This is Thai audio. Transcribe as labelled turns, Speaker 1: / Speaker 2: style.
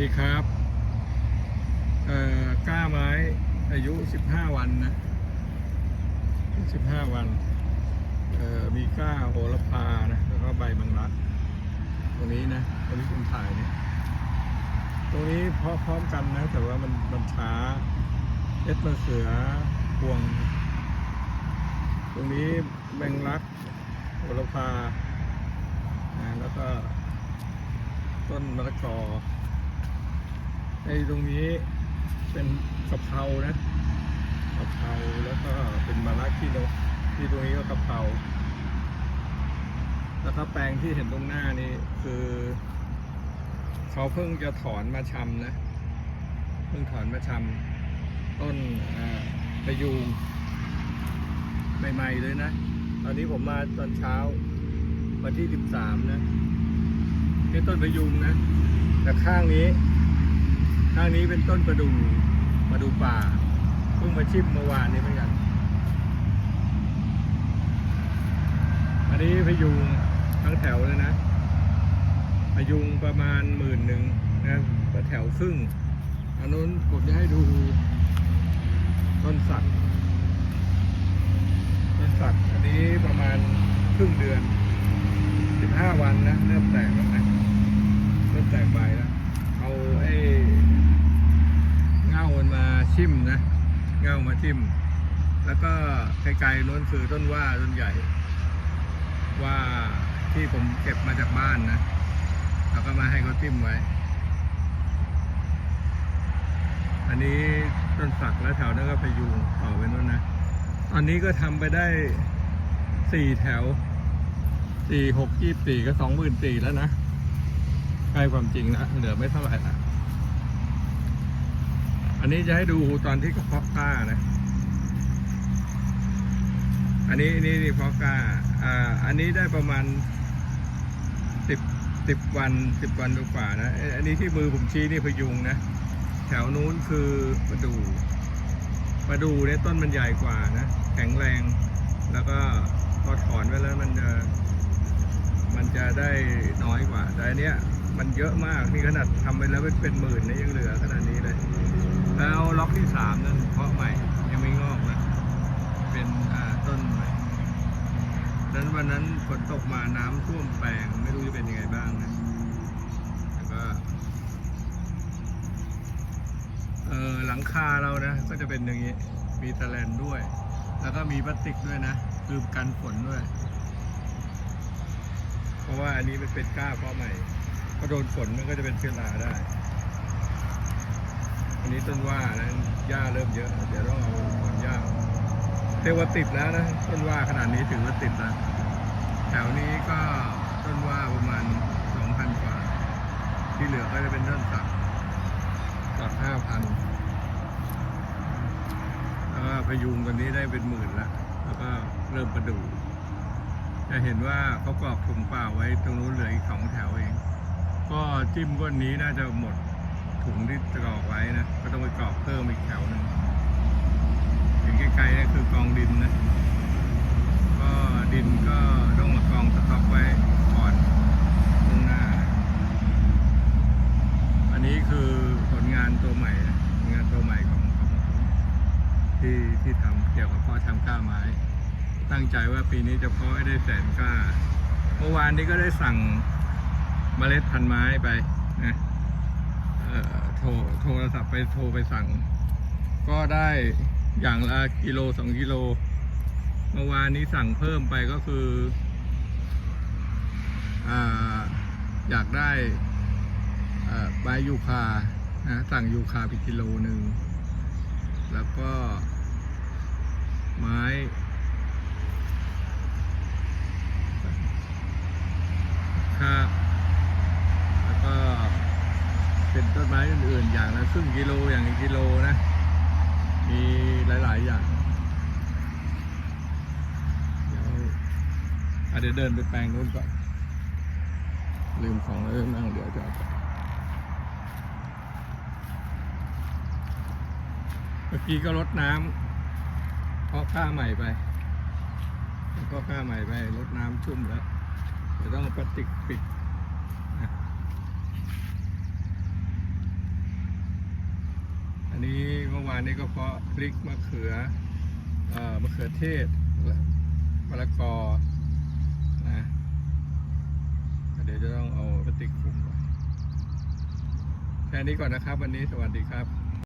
Speaker 1: ดีครับเอ่อก้าไม้อายุ 15 วันนะ 15 วันเอ่อมีก้าโหระพานะ แล้วก็ใบมังลักตรงนี้นะตรงนี้คุณถ่ายเนี่ยตรงนี้พร้อพร้อมกันนะ แต่ว่ามันมันช้าเอ็ดมะเสือพวง ตรงนี้แมงลักโหระพานะแล้วก็ต้นมะละกอ ไอ้ตรงนี้เป็นกะเพรานะกะเพราแล้วก็เป็นมะระขี้นกที่ตรงนี้ก็กะเพราแล้วก็แปลงที่เห็นตรงหน้านี้คือเขาเพิ่งจะถอนมาชำนะ เพิ่งถอนมาชำต้นอประยูงใหม่ๆเลยนะ ตอนนี้ผมมาตอนเช้า วันที่ 13 นะนี่ต้นประยูงนะแต่ข้างนี้ ข้างนี้เป็นต้นประดู่ประดู่ป่าเพิ่งมาชิมเมื่อวานนี้เหมือนกัน อันนี้พยุงทั้งแถวเลยนะพยุงประมาณหมื่นหนึ่งนะแถวครึ่งอันนู้นผมจะให้ดูต้นสักต้นสักอันนี้ประมาณครึ่งเดือนสิบห้าวันนะเริ่มแตกแล้วนะเริ่มแตกใบแล้ว เอาไอ้เง่า มันมาชิมนะเง่ามาชิมแล้วก็ไกลๆน้นคือต้นว่าต้นใหญ่ ว่าที่ผมเก็บมาจากบ้านนะแล้วก็มาให้เขาจิ้มไว้ อันนี้ต้นสักแล้วแถวนั้นก็ไปยูงต่อไปโน้นนะตอนนี้ก็ทำไปได้สี่แถวสี่หกยี่สี่ก็สองหมื่นสี่แล้วนะใกล้ความจริงนะเหลือไม่เท่าไหร่ละ อันนี้จะให้ดูตอนที่กระเพาะกล้านะ อันนี้นี่นี่เพาะกล้า อ่า อันนี้ได้ประมาณสิบสิบวันสิบวันกว่านะ อันนี้ที่มือผมชี้นี่พยุงนะ แถวนู้นคือประดูประดูเนี่ยต้นมันใหญ่กว่านะ แข็งแรง แล้วก็พอถอนไว้แล้วมันจะ มันจะได้น้อยกว่า แต่อันเนี้ยมันเยอะมากนี่ขนาดทำไปแล้วเป็นเป็นหมื่นนะยังเหลือขนาดนี้เลย แล้วล็อกที่สามนั่นเพาะใหม่ ยังไม่งอกนะ เป็นต้นใหม่ดังนั้นวันนั้นฝนตกมาน้ำท่วมแปลงไม่รู้จะเป็นยังไงบ้างนะแต่ก็เออหลังคาเรานะ ก็จะเป็นอย่างนี้ มีตะแลนด้วย แล้วก็มีพลาสติกด้วยนะ คือกันฝนด้วย เพราะว่าอันนี้มันเป็นก้าเพราะใหม่ ก็โดนฝนมันก็จะเป็นเชื้อราได้ อันนี้ต้นว่านะหญ้าเริ่มเยอะ เดี๋ยวต้องเอาถอนหญ้าเรียกว่าติดแล้วนะต้นว่าขนาดนี้ถือว่าติดแล้วแถวนี้ก็ต้นว่าประมาณสองพันกว่า ที่เหลือก็จะเป็นต้นสักสักห้าพันแล้วก็พยุงตัวนี้ได้เป็นหมื่นแล้วแล้วก็เริ่มประดู่จะเห็นว่าเขากรอกถุงเปล่าไว้ตรงนู้นเหลืออีกสองแถวเอง ก็จิ้มก้นนี้น่าจะหมด ถุงที่จะกรอกไว้นะ ก็ต้องไปกรอกเพิ่มอีกแถวหนึ่งเห็นไกลๆนี่คือกองดินนะ ก็ดินก็ต้องมากองสต็อกไว้ก่อนตรงหน้า อันนี้คือผลงานตัวใหม่นะงานตัวใหม่ของของที่ที่ทำเกี่ยวกับเพ่อทำก้าไม้ ตั้งใจว่าปีนี้จะเพาะให้ได้แสนก้า เมื่อวานนี้ก็ได้สั่งเมล็ดพันไม้ไปนะ โทรโทรศัพท์ไปโทรไปสั่ง ก็ได้อย่างละกิโลสองกิโลเมื่อวานนี้สั่งเพิ่มไปก็คือออยากได้ใบยูคานะสั่งยูคาไปกิโลหนึ่ง แล้วก็ไม้ ครับแล้วก็ เป็นต้นไม้อื่นๆ อย่างละครึ่งกิโลอย่างกิโลนะ มีหลาย ๆ อย่างเดี๋ยวอะเดี๋ยวเดินไปแปลงนู้นก่อน ลืมของแล้วนั่งเดี๋ยวจะเอาไปเมื่อกี้ก็รดน้ำเพาะข้าใหม่ไปเพาะข้าใหม่ไปรดน้ำชุ่มแล้วเดี๋ยวต้องเอาพลาสติกปิดนะ นนี้เมื่อวานนี้ก็เพาะพริกมะเขือเอ่อมะเขือเทศและมะละกอนะเดี๋ยวจะต้องเอาพลาสติกคลุมไว้แค่นี้ก่อนนะครับ วันนี้สวัสดีครับ